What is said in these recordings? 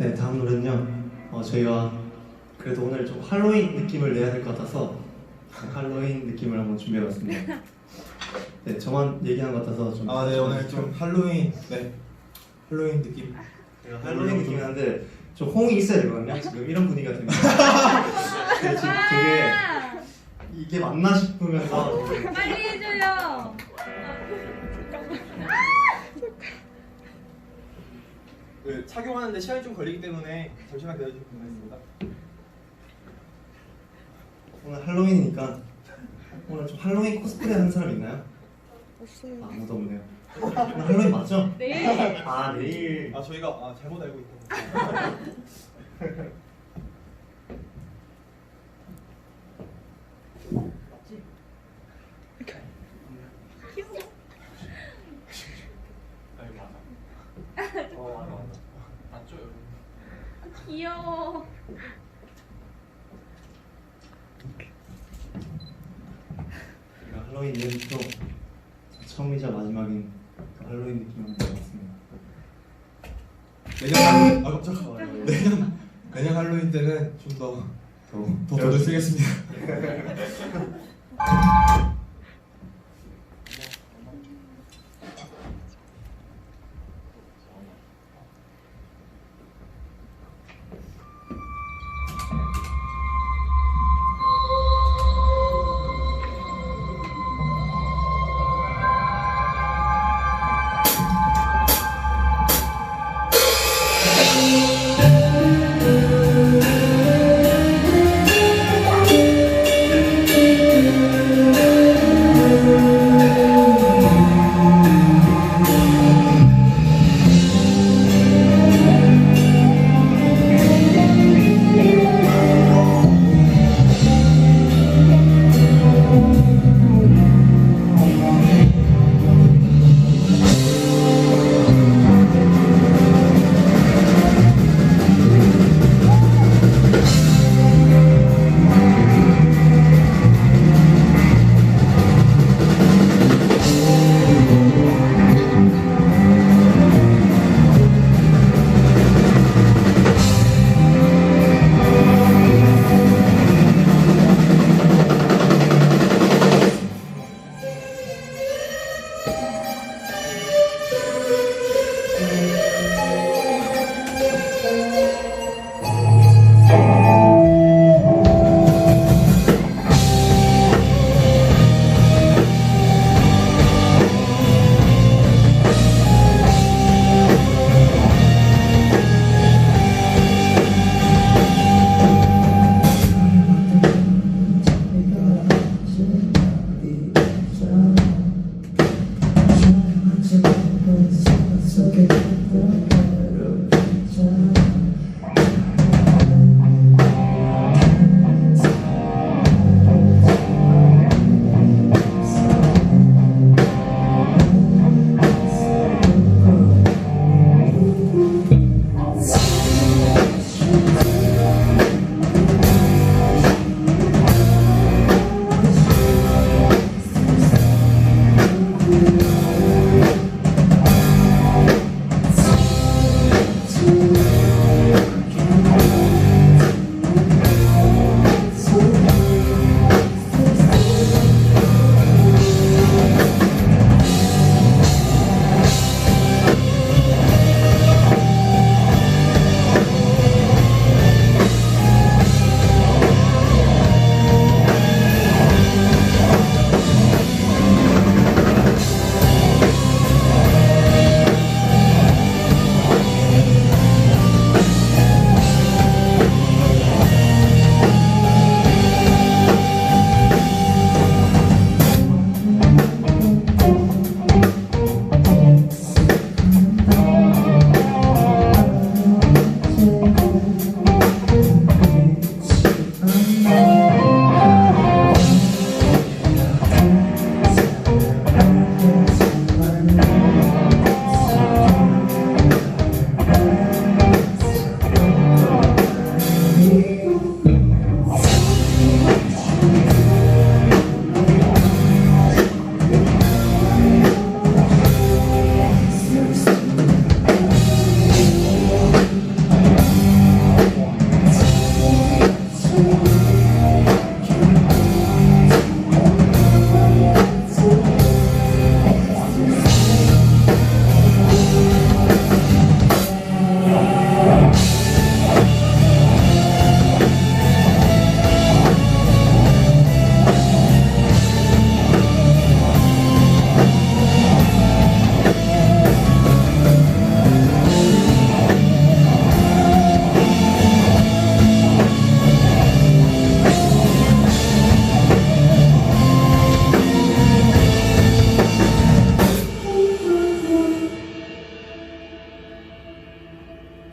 네, 다음 노래는요. 어, 저희가 그래도 오늘 좀 할로윈 느낌을 내야 될 것 같아서 할로윈 느낌을 한번 준비해봤습니다. 네, 저만 얘기한 것 같아서 좀. 아, 네 오늘 좀 할로윈 네 할로윈 느낌. 제가 할로윈 느낌이 나는데 좀 홍이 있어야 되거든요. 지금 이런 분위기가 됩니다. 근데 지금 되게 이게 맞나 싶으면서 빨리 해줘요. 그 착용하는데 시간이 좀 걸리기 때문에 잠시만 기다려주시면 되겠습니다. 오늘 할로윈이니까 오늘 좀 할로윈 코스프레 하는 사람 있나요? 아, 아무도 없네요. 오늘 할로윈 맞죠? 네. 아 내일 아 저희가 아, 잘못 알고 있던. 귀여워. 제가 할로윈 이벤트로 처음이자 마지막인 그 할로윈 느낌을 내봤습니다. 내년 할로윈 아 깜짝. 어, 네. 내년 내년 할로윈 때는 좀더더 더 쓰겠습니다.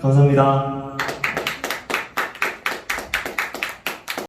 감사합니다.